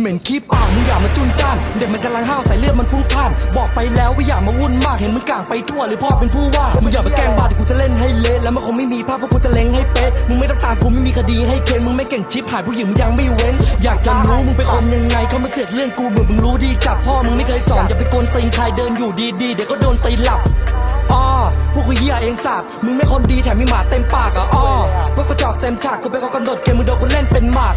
เหม็นขี้ปากมึงอย่ามาจุนจ้านเด็กมันกำลังห้าวใส่เลือดมันพุ่งพ่านบอกไปแล้วว่าอย่ามาวุ่นมากเห็นมึงกลางไปทั่วหรือพ่อเป็นผู้ว่ามึงอย่ามาแกล้งบ้าเดี๋ยวกูจะเล่นให้เละแล้วมันคงไม่มีภาพเพราะกูจะเล็งให้เป๊ะมึงไม่ต้องตามกูไม่มีคดีให้เคนมึงไม่เก่งชิปหายผู้หญิงมึงยังไม่เว้น อยากจะรู้มึงเป็นคนยังไงเขามาเสือกเรื่องกูเหมือนมึงรู้ดีจับพ่อมึงไม่เคยสอนอย่าไปโกนตีนใครเดินอยู่ดีๆเดี๋ยวก็โดนตีหลับอ้อพวกกูเหี้ยเองสาบมึงไม่คนดีแถมมีหมาเต็มปากอะอ้อพวกกระจอกเต็มฉากกูเป็นคนกำหนดเกมมึงโดนกูเล่นเป็นหมาก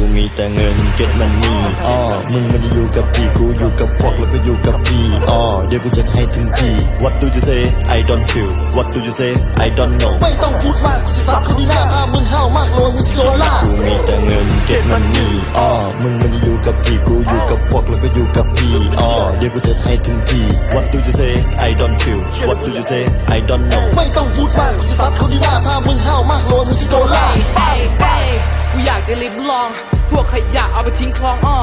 กูมีแต่เงินเก็บมันนี่อ้อมึงมันจะอยู่กับพี่กูอยู่กับพวกแล้วก็อยู่กับพี่อ้อเดี๋ยวกูจะให้ถึงที่ What do you say I don't feel What do you say I don't know ไม่ต้องพูดมากกูจะซัดคนที่หน้าถ้ามึงห้าวมากโลมึงจะโดนล่ากูมีแต่เงินเก็บมันนี่อ้อมึงมันจะอยู่กับพี่กูอยู่กับพวกแล้วก็อยู่กับพี่อ้อเดี๋ยวกูจะให้ถึงที่ What do you say I don't feel What do you say I don't know ไม่ต้องพูดมากกูจะซัดคนที่หน้าถ้ามึงห้าวมากโลมึงจะโดนล่า จะลิมลอง พวกขยะเอาไปทิ้งคลองอ้อ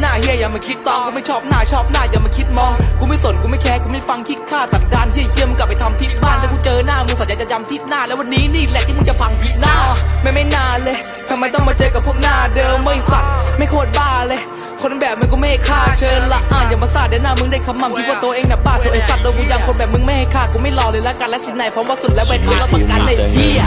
หน้าเฮียอย่ามาคิดตองกูไม่ชอบหน้าชอบหน้าอย่ามาคิดมองกูไม่สนกูไม่แคร์กูไม่ฟังคิดค่าสันดานเฮียเฮียมกลับไปทำที่บ้านแล้วกูเจอหน้ามึงสัญญาจะยำที่หน้าแล้ววันนี้นี่แหละที่มึงจะพังพินาไม่ไม่นานเลยทำไมต้องมาเจอกับพวกหน้าเดิมไม่สัตว์ไม่โคตรบ้าเลย คนแบบมึงกูไม่ให้ค่าเชิญละอ่านอย่ามาซาเดี๋ยวหน้ามึงได้คำมั่มคิดว่าตัวเองน่ะบ้าตัวไอ้สัตว์โดนกูยังคนแบบมึงไม่ให้ค่ากูไม่รอเลยละกันและสินไหนพราะว่าสุดแล้วเวทมึงรับประกันในเฮีย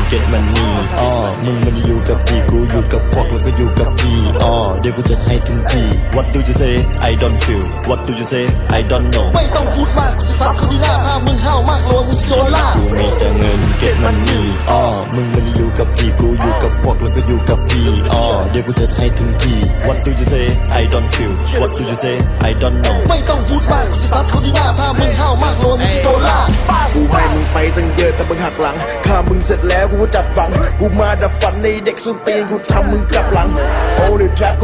ดี๋ยวกูจะให้ถึงที่ What do you say I don't feel What do you say I don't know ไม่ต้องพูดมากกูจะซัดคนที่หน้าถ้ามึงห้าวมากโลมึงจะโดนล่ากูมีแต่เงินเก็บมันนี่อ้อมึงมันจะอยู่กับพี่กูอยู่กับพวกแล้วก็อยู่กับพี่อ้อเดี๋ยวกูจะให้ถึงที่ What do you say I don't feel What do you say I don't know ไม่ต้องพูดมากกูจะซัดคนที่หน้าถ้ามึงห้าวมากโลมึงจะโดนล่ากูให้มึงไปตั้งเยอะแต่มึงหักหลังข้ามึงเสร็จแล้วกูก็จับฝัง กูมาดับฝันในเด็กสุนตีนกูทำมึงกลับหลังโอ้ดิแทรป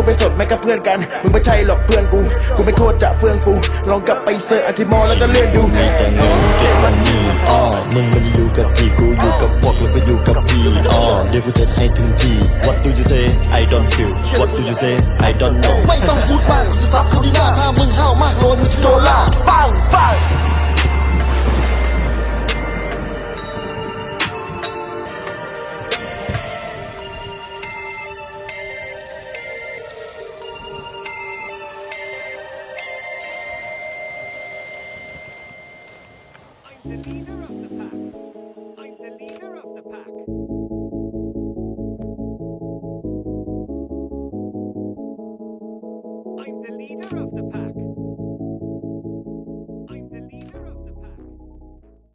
กูไปสดแม่กับเพื่อนกัน มึงไม่ใช่หรอกเพื่อนกู กูไม่โคตรจะเฟื่องฟูลองกลับไปเสิร์ชอธิมอลแล้วก็เลื่อนดูมีแต่เงินเก็บมันนี่อ้อมึงมันจะอยู่กับพี่กูอยู่กับพวกแล้วก็อยู่กับพี่อ้อเดี๋ยวกูจะให้ถึงที่ What do you say I don't feel What do you say I don't know ไม่ต้องพูดมากกูจะซัดคนที่หน้าถ้ามึงห้าวมากโลมึงจะโดนล่า the leader of the pack. I'm the leader of the pack. I'm the leader of the pack.